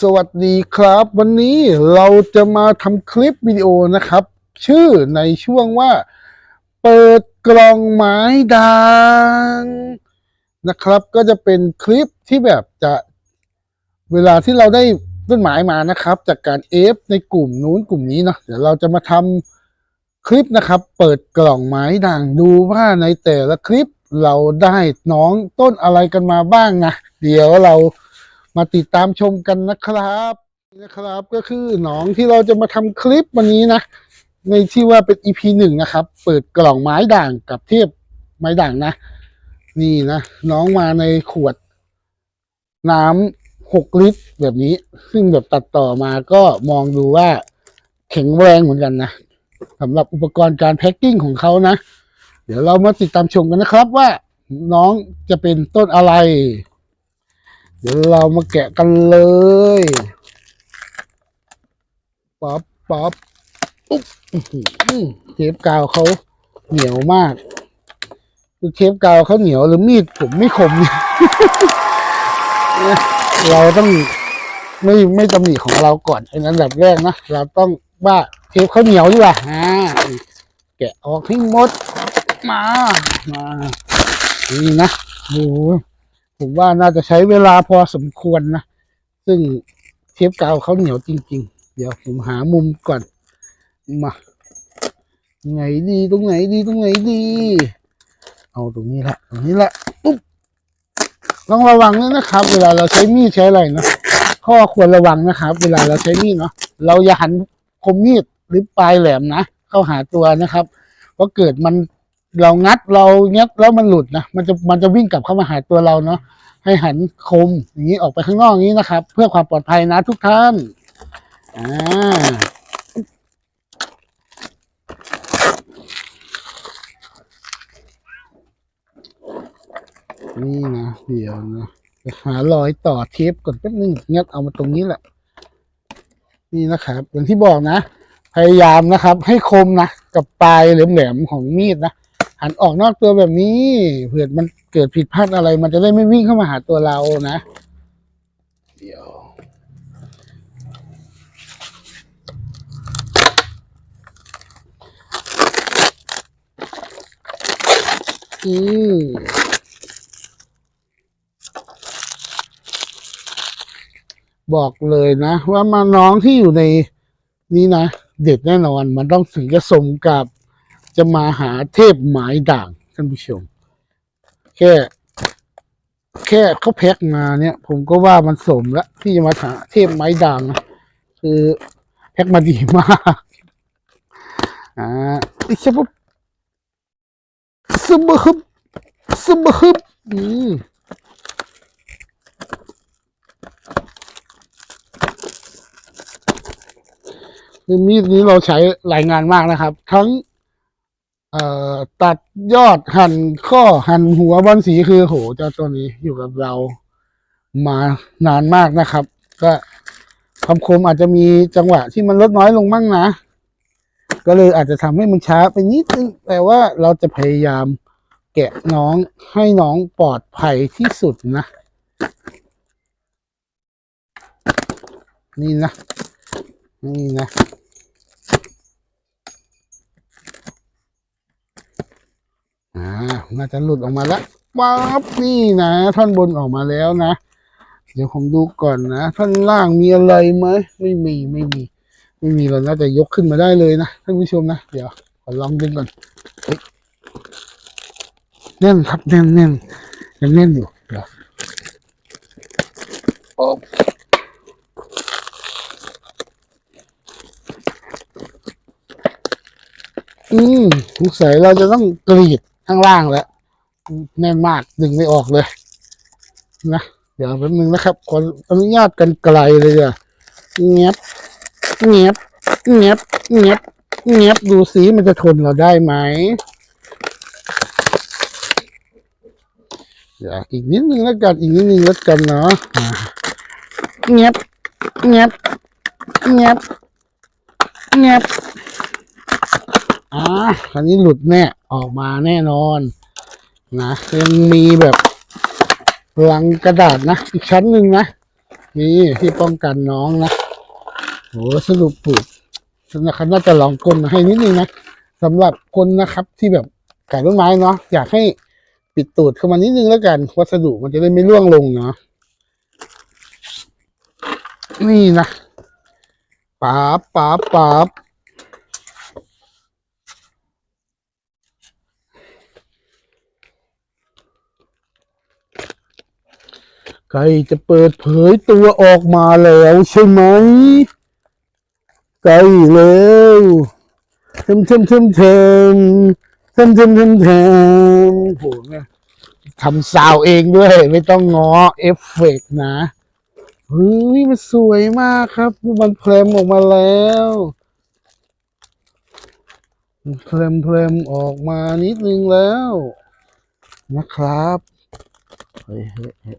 สวัสดีครับ วันนี้เราจะมาทำคลิปวิดีโอนะครับ ชื่อในช่วงว่า เปิดกล่องไม้ดังนะครับ ก็จะเป็นคลิปที่แบบจะเวลาที่เราได้ต้นไม้มานะครับ จากการเอฟในกลุ่มนู้นกลุ่มนี้เนาะเดี๋ยวเราจะมาทำคลิปนะครับ เปิดกล่องไม้ด่างดูว่าในแต่ละคลิปเราได้น้องต้นอะไรกันมาบ้างนะเดี๋ยวเรา มาติดตามชมกันนะครับนะครับก็คือน้องที่เราจะมาทำคลิปวันนี้นะ ในที่ว่าเป็น EP หนึ่งนะครับ เปิดกล่องไม้ด่างกับเทพไม้ด่างนะ นี่นะ น้องมาในขวด น้ำหกลิตรแบบนี้ ซึ่งแบบตัดต่อมาก็มองดูว่าแข็งแรงเหมือนกันนะสำหรับอุปกรณ์การแพ็กกิ้งของเขานะ เดี๋ยวเรามาติดตามชมกันนะครับว่าน้องจะเป็นต้นอะไร เดี๋ยวเรามาแกะกันเลยป๊อปป๊อปอุ๊บเทปกาวเขาเหนียวมากคือเทปกาวเขาเหนียวหรือมีดผมไม่คมเนี่ยเราต้องไม่ไม่ตำหนิของเราก่อนอ้นั้นแบบแรกนะเราต้องว่าเทปเขาเหนียวดีกว่าอ่าแกะออกให้หมดมา มา นี่นะโอ้ ผมว่าน่าจะใช้เวลาพอสมควรนะ ซึ่งเทปกาวเขาเหนียวจริง ๆ เดี๋ยวผมหามุมก่อน มาไงดีตรงไหนดีตรงไหนดี เอาตรงนี้แหละตรงนี้แหละปุ๊บต้องระวังด้วยนะครับ เวลาเราใช้มีดใช้อะไรนะข้อควรระวังนะครับ เวลาเราใช้มีดเนาะเราอย่าหันคมมีดหรือปลายแหลมนะเข้าหาตัวนะครับเพราะเกิดมัน เรางัดเราเงี้ยแล้วมันหลุดนะมันจะมันจะวิ่งกลับเข้ามาหาตัวเราเนาะให้หันคมอย่างนี้ออกไปข้างนอกอย่างนี้นะครับ เพื่อความปลอดภัยนะทุกท่านอ่านี่นะเดี๋ยวนะไปหารอยต่อเทปก่อนแป๊บนึงงัดเอามาตรงนี้แหละ นี่นะครับ อย่างที่บอกนะ พยายามนะครับ ให้คมนะ กับปลายแหลมๆของมีดนะ หันออกนอกตัวแบบนี้เผื่อมันเกิดผิดพลาดอะไร มันจะได้ไม่วิ่งเข้ามาหาตัวเรานะเดี๋ยวอืมบอกเลยนะ ว่ามาน้องที่อยู่ในนี้นะ เด็ดแน่นอน มันต้องถึงจะสมกับ จะมาหาเทพหมายด่างท่านผู้ชม แค่แค่เขาแพ็กมาเนี่ย ผมก็ว่ามันสมแล้วที่จะมาหาเทพไม้ด่างนะคือแพ็กมาดีมาก อ่าอีกสักปุ๊บซึมบะฮึบซึมบะฮึบอืมคือมีดนี้เราใช้หลายงานมากนะครับ ทั้ง เอ่อตัดยอดหั่นข้อหั่นหัวบอลสีคือโหเจ้าตัวนี้อยู่กับเรามานานมากนะครับ ก็ความคมอาจจะมีจังหวะที่มันลดน้อยลงมั่งนะ ก็เลยอาจจะทำให้มันช้าไปนิดนึงแต่ว่าเราจะพยายามแกะน้องให้น้องปลอดภัยที่สุดนะ นี่นะ นี่นะ อ่า น่าจะหลุดออกมาแล้วป๊บนี่นะ ท่อนบนออกมาแล้วนะ เดี๋ยวผมดูก่อนนะ ท่อนล่างมีอะไรไหมไม่มีไม่มี ไม่มีเราน่าจะยกขึ้นมาได้เลยนะท่านผู้ชมนะ เดี๋ยวขอลองดึงก่อนเฮ้ยแน่นครับแน่นแน่นยังแน่นอยู่เดี๋ยวโอ๊บอืมสงสัยเราจะต้องกรีด ข้างล่างแล้วแน่นมากดึงไม่ออกเลย นะเดี๋ยวแป๊บนึงนะครับขออนุญาตกันไกลเลยอะเงียบเงียบเงียบเงียบเงียบดูสิมันจะทนเราได้ไหมเดี๋ยวอีกนิดนึงแล้วกันอีกนิดนึงแล้วกันเนาะเงียบเงียบเงียบเงียบ อ่าคันนี้หลุดแน่ ออกมาแน่นอน นะยังมีแบบลังกระดาษนะ อีกชั้นหนึ่งนะนี่ที่ป้องกันน้องนะโหสรุปปุดนะครับน่าจะลองกลมให้นิดนึงนะสำหรับคนนะครับที่แบบขายต้นไม้เนาะอยากให้ปิดตูดเข้ามานิดนึงแล้วกัน วัสดุมันจะได้ไม่ร่วงลงเนาะนี่นะป๊าป๊าป๊า ใกล้จะเปิดเผยตัวออกมาแล้วใช่ไหมใกล้แล้วเทมเทมเทมเทมเทมเทมเทมเทมโหเนี่ยทำซาวเองด้วย ไม่ต้องง้อเอฟเฟกต์นะเฮ้ยมันสวยมากครับ มันเพลมออกมาแล้วเพลมเพลมออกมานิดนึงแล้ว นะครับเฮ้ยเฮ้ยเฮ้ย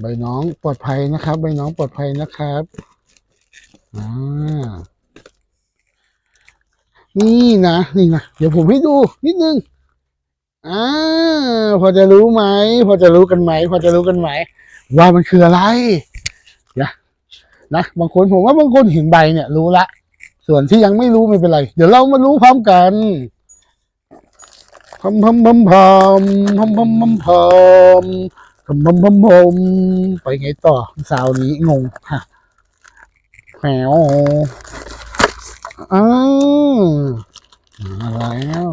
ใบน้องปลอดภัยนะครับ ใบน้องปลอดภัยนะครับอ่านี่นะนี่นะเดี๋ยวผมให้ดูนิดนึงอ่าพอจะรู้ไหมพอจะรู้กันไหมพอจะรู้กันไหมว่ามันคืออะไรนะนะบางคนผมว่าบางคนเห็นใบเนี่ย รู้ละ ส่วนที่ยังไม่รู้ไม่เป็นไร เดี๋ยวเรามารู้พร้อมกันพร้อมพร้อมพร้อมพร้อมพร้อมพร้อมพร้อม พมพมมไปไงต่อสาวนี้งงฮะแหวอ้าวมาแล้ว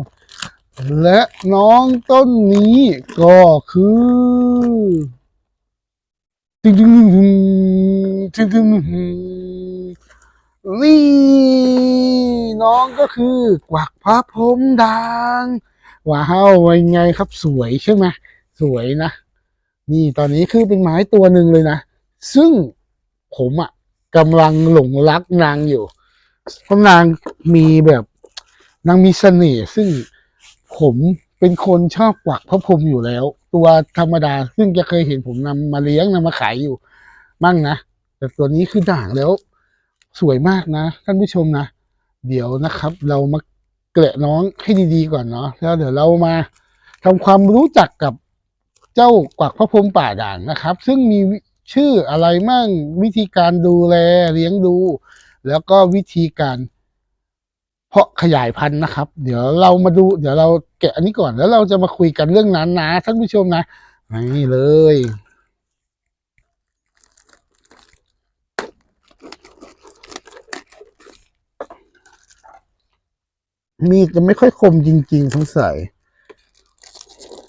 และน้องต้นนี้ก็คือตึงตึงตึงตึงตึงนี่น้องก็คือกวักพระพรมด่างว้าวเป็นไงครับสวยใช่ไหมสวยนะ นี่ตอนนี้คือเป็นไม้ตัวหนึ่งเลยนะ ซึ่งผมอะกำลังหลงรักนางอยู่เพราะนางมีแบบนางมีเสน่ห์ซึ่งผมเป็นคนชอบกวักพระพรหมอยู่แล้ว ตัวธรรมดาซึ่งจะเคยเห็นผมนำมาเลี้ยงนำมาขายอยู่มั่งนะแต่ตัวนี้คือด่างแล้ว สวยมากนะ ท่านผู้ชมนะ เดี๋ยวนะครับ เรามาเกละน้องให้ดีๆก่อนเนาะแล้วเดี๋ยวเรามาทำความรู้จักกับ เจ้ากวักพระพรหมป่าด่างนะครับ ซึ่งมีชื่ออะไรมั่งวิธีการดูแลเลี้ยงดู แล้วก็วิธีการเพาะขยายพันธุ์นะครับ เดี๋ยวเรามาดู เดี๋ยวเราแกะอันนี้ก่อนแล้วเราจะมาคุยกันเรื่องนั้นนะท่านผู้ชมนะนี่เลยมีดจะไม่ค่อยคมจริงๆทั้งใส่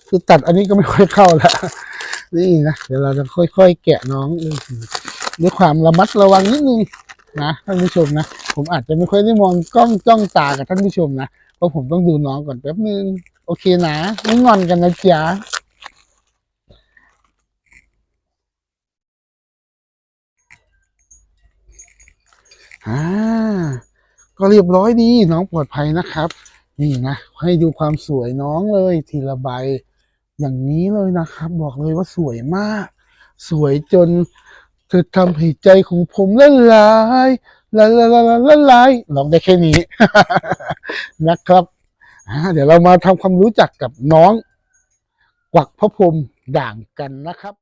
คือตัดอันนี้ก็ไม่ค่อยเข้าแล้วนี่นะเดี๋ยวเราจะค่อยๆ แกะน้องด้วยความระมัดระวังนิดนึงนะท่านผู้ชมนะ ผมอาจจะไม่ค่อยได้มองกล้องจ้องตากับท่านผู้ชมนะเพราะผมต้องดูน้องก่อนแป๊บนึงโอเคนะไม่งอนกันนะจ๊ะอ่าก็เรียบร้อยดีน้องปลอดภัยนะครับ นี่นะให้ดูความสวยน้องเลยทีละใบ อย่างนี้เลยนะครับ บอกเลยว่าสวยมาก สวยจนเธอทำให้ใจของผมละลายละละละละละลายลองได้แค่นี้ นะครับเดี๋ยวเรามาทำความรู้จักกับน้องกวักพระพรหมด่างกันนะครับ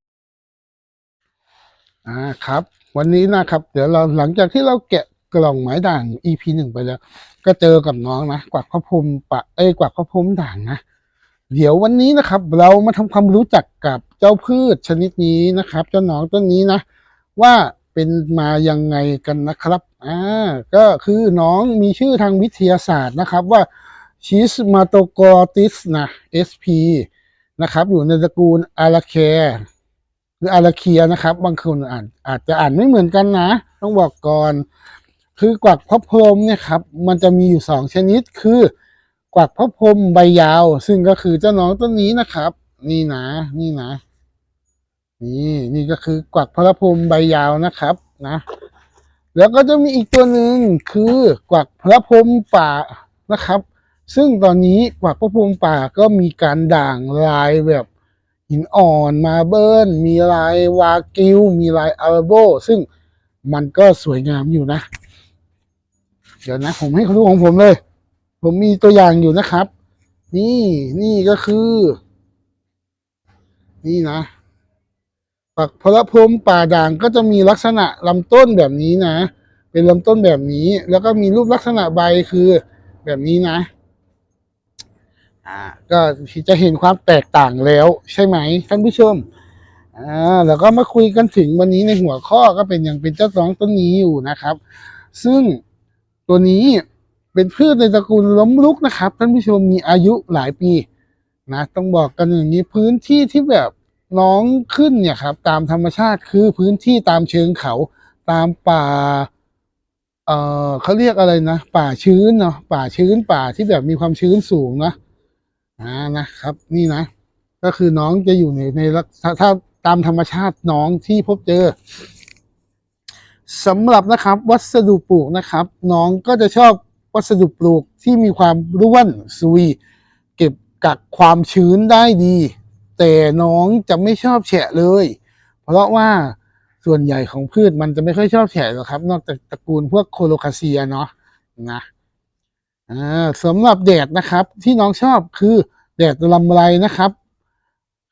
อ่าครับ วันนี้นะครับ เดี๋ยวเราหลังจากที่เราแกะกล่องไม้ด่าง EP หนึ่งไปแล้ว ก็เจอกับน้องนะกวักพระพรหมปะเอ้ยกวักพระพรหมด่างนะ เดี๋ยววันนี้นะครับ เรามาทำความรู้จักกับเจ้าพืชชนิดนี้นะครับ เจ้าหนองต้นนี้นะ ว่าเป็นมายังไงกันนะครับอ่าก็คือน้องมีชื่อทางวิทยาศาสตร์นะครับว่าชิสมาโตกอติสนะ SP นะครับ อยู่ในตระกูลอาราแคหรืออาราเคียนะครับ บางคนอ่านอาจจะอ่านไม่เหมือนกันนะ ต้องบอกก่อน คือกวักพระพรหมเนี่ยครับ มันจะมีอยู่สองชนิดคือ กวักพระพรมใบยาว ซึ่งก็คือเจ้าน้องต้นนี้นะครับ นี่นะนี่นะ นี่นี่ก็คือกวักพระพรมใบยาวนะครับนะ แล้วก็จะมีอีกตัวหนึ่งคือกวักพระพรมป่านะครับ ซึ่งตอนนี้กวักพระพรมป่าก็มีการด่างลายแบบหินอ่อนมาเบิลมีลายวากิวมีลายอาราโบ ซึ่งมันก็สวยงามอยู่นะ เดี๋ยวนะ ผมให้เขาดูของผมเลย ผมมีตัวอย่างอยู่นะครับ นี่นี่ก็คือ นี่นะปักพระพรมป่าด่างก็จะมีลักษณะลำต้นแบบนี้นะ เป็นลำต้นแบบนี้ แล้วก็มีรูปลักษณะใบคือแบบนี้นะ อ่า ก็จะเห็นความแตกต่างแล้วใช่ไหมท่านผู้ชม อ่า แล้วก็มาคุยกันถึงวันนี้ในหัวข้อก็เป็นอย่างเป็นเจ้าสองต้นนี้อยู่นะครับ ซึ่งตัวนี้ เป็นพืชในตระกูลล้มลุกนะครับ ท่านผู้ชมมีอายุหลายปีนะต้องบอกกันอย่างนี้พื้นที่ที่แบบน้องขึ้นเนี่ยครับ ตามธรรมชาติคือพื้นที่ตามเชิงเขาตามป่า เอ่อเขาเรียกอะไรนะป่าชื้นเนาะป่าชื้นป่าที่แบบมีความชื้นสูงนะอ่านะครับ นี่นะ ก็คือน้องจะอยู่ในในถ้าตามธรรมชาติน้องที่พบเจอสำหรับนะครับ วัสดุปลูกนะครับ น้องก็จะชอบ วัสดุปลูกที่มีความร่วนซุย เก็บกักความชื้นได้ดี แต่น้องจะไม่ชอบแฉะเลย เพราะว่าส่วนใหญ่ของพืชมันจะไม่ค่อยชอบแฉะหรอกครับ นอกจากตระกูลพวกโคโลคาเซียเนาะนะสำหรับแดดนะครับ ที่น้องชอบคือแดดลำไรนะครับ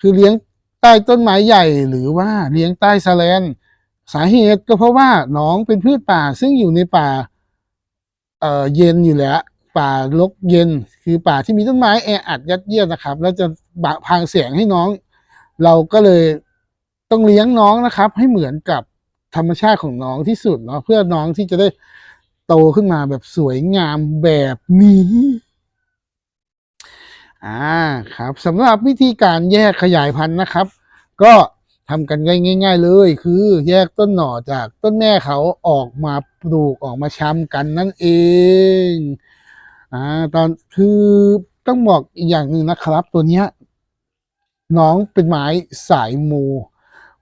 คือเลี้ยงใต้ต้นไม้ใหญ่หรือว่าเลี้ยงใต้สแลน สาเหตุก็เพราะว่าน้องเป็นพืชป่าซึ่งอยู่ในป่า เย็นอยู่แล้ว ป่ารกเย็นคือป่าที่มีต้นไม้แออัดยัดเยียดนะครับ แล้วจะบะพางเสียงให้น้อง เราก็เลยต้องเลี้ยงน้องนะครับ ให้เหมือนกับธรรมชาติของน้องที่สุดเนาะเพื่อน้องที่จะได้โตขึ้นมาแบบสวยงามแบบนี้ อ่าครับสำหรับวิธีการแยกขยายพันธุ์นะครับ ก็ ทำกันง่าย ๆ เลย คือแยกต้นหน่อจากต้นแม่เขาออกมาปลูกออกมาช้ำกันนั่นเองอ่าตอนคือต้องบอกอีกอย่างหนึ่งนะครับ ตัวเนี้ยน้องเป็นไม้สายมู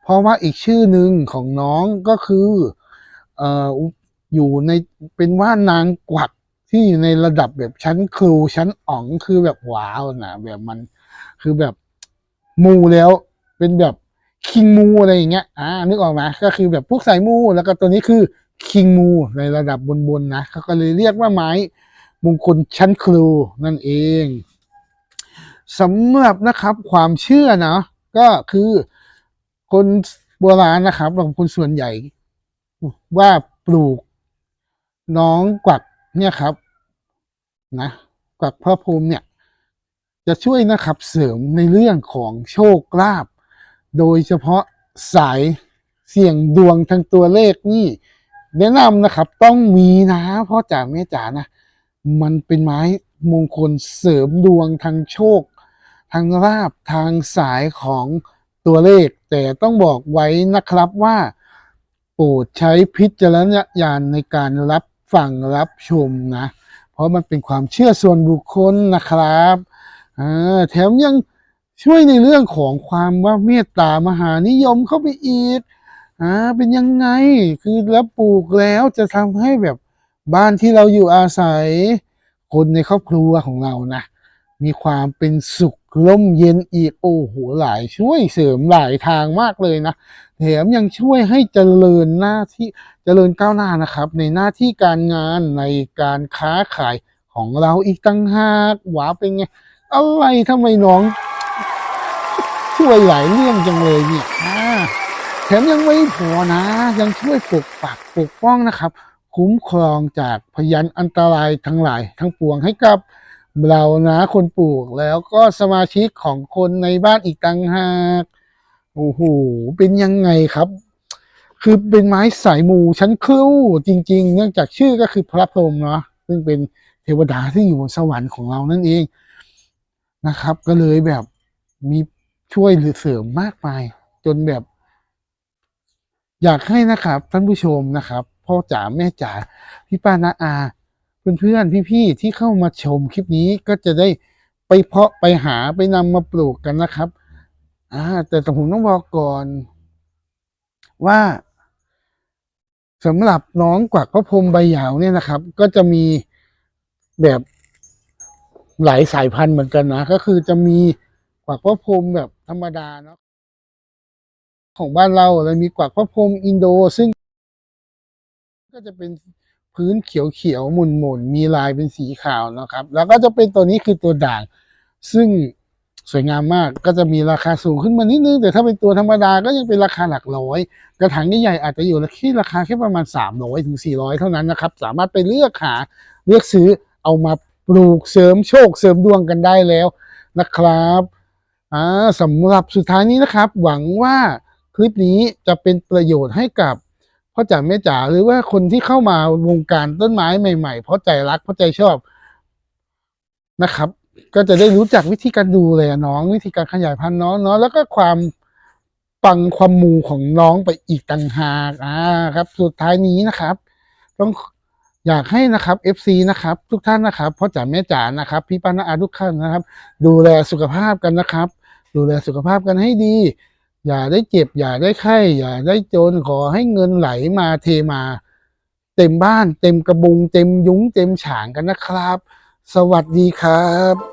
เพราะว่าอีกชื่อหนึ่งของน้องก็คือเอ่ออยู่ในเป็นว่านางกวักที่อยู่ในระดับแบบชั้นครูชั้นอ๋องคือแบบว้าวนะแบบมันคือแบบมูแล้วเป็นแบบ คิงมูอะไรอย่างเงี้ย อ่า นึกออกไหมก็คือแบบพวกสายมู แล้วก็ตัวนี้คือคิงมูในระดับบนๆนะเขาก็เลยเรียกว่าไม้มงคลชั้นครูนั่นเองสำหรับนะครับความเชื่อนะก็คือคนโบราณนะครับบางคนส่วนใหญ่ ว่าปลูกน้องกวักเนี่ยครับนะกวักพระพรหมเนี่ย จะช่วยนะครับเสริมในเรื่องของโชคลาภ โดยเฉพาะสายเสี่ยงดวงทางตัวเลขนี่ แนะนำนะครับต้องมีนะพ่อจ๋าแม่จ๋านะ มันเป็นไม้มงคลเสริมดวงทางโชค ทางราบทางสายของตัวเลข แต่ต้องบอกไว้นะครับว่า โปรดใช้พิจารณญาณในการรับฟังรับชมนะ เพราะมันเป็นความเชื่อส่วนบุคคลนะครับแถมยัง ช่วยในเรื่องของความว่าเมตตามหานิยมเข้าไปอีกอ่าเป็นยังไงคือแล้วปลูกแล้วจะทำให้แบบบ้านที่เราอยู่อาศัย คนในครอบครัวของเรานะมีความเป็นสุขร่มเย็นอีกโอ้โหหลายช่วยเสริมหลายทางมากเลยนะแถมยังช่วยให้เจริญหน้าที่เจริญก้าวหน้านะครับ ในหน้าที่การงานในการค้าขายของเราอีกตั้งหากหวาเป็นไงอะไรทำไมน้อง ช่วยหลายเรื่องจังเลยเนี่ยอ่าแถมยังไม่พอนะ ยังช่วยปกปักปกป้องนะครับ คุ้มครองจากพยันอันตรายทั้งหลาย ทั้งปวงให้กับเรานะคนปลูกแล้วก็สมาชิกของคนในบ้านอีกต่างหากโอ้โหเป็นยังไงครับ คือเป็นไม้สายมูชั้นครูจริง ๆ เนื่องจากชื่อก็คือพระพรหมเนาะซึ่งเป็นเทวดาที่อยู่บนสวรรค์ของเรานั่นเองนะครับ ก็เลยแบบมี ช่วยหรือเสริมมากมาย จนแบบ อยากให้นะครับท่านผู้ชมนะครับพ่อจ๋าแม่จ๋าพี่ป้านาอา เพื่อนๆพี่ๆที่เข้ามาชมคลิปนี้ก็จะได้ไปเพาะไปหาไปนำมาปลูกกันนะครับอ่าแต่ผมต้องบอกก่อน ว่าสำหรับน้องกวักพระพรมใบหยาวเนี่ยนะครับ ก็จะมีแบบหลายสายพันธุ์เหมือนกันนะ ก็คือจะมี กวักพระพรหมแบบธรรมดาเนาะของบ้านเราเลยมีกวักพระพรหมอินโดซึ่ง ก็จะเป็นพื้นเขียวๆหมุนๆมีลายเป็นสีขาวนะครับ แล้วก็จะเป็นตัวนี้คือตัวด่าง ซึ่งสวยงามมากก็จะมีราคาสูงขึ้นมานิดนึง แต่ถ้าเป็นตัวธรรมดาก็ยังเป็นราคาหลักร้อย กระถางใหญ่ๆอาจจะอยู่ที่ราคาแค่ประมาณ 300ถึง400 เท่านั้นนะครับ สามารถไปเลือกหาเลือกซื้อเอามาปลูกเสริมโชคเสริมดวงกันได้แล้วนะครับ อ่าสำหรับสุดท้ายนี้นะครับ หวังว่าคลิปนี้จะเป็นประโยชน์ให้กับพ่อจ๋าแม่จ๋าหรือว่าคนที่เข้ามาวงการต้นไม้ใหม่ๆ เพราะใจรักเพราะใจชอบนะครับ ก็จะได้รู้จักวิธีการดูแลน้อง วิธีการขยายพันธุ์น้องเนาะแล้วก็ความปังความมูของน้องไปอีกต่างหากอ่าครับ สุดท้ายนี้นะครับ ต้องอยากให้นะครับ FC นะครับ ทุกท่านนะครับพ่อจ๋าแม่จ๋านะครับ พี่ป้าน้าอาทุกท่านนะครับ ดูแลสุขภาพกันนะครับ ดูแลสุขภาพกันให้ดี อย่าได้เจ็บ อย่าได้ไข้ อย่าได้จนขอให้เงินไหลมาเทมา เต็มบ้าน เต็มกระบุง เต็มยุ้งเต็มฉางกันนะครับ สวัสดีครับ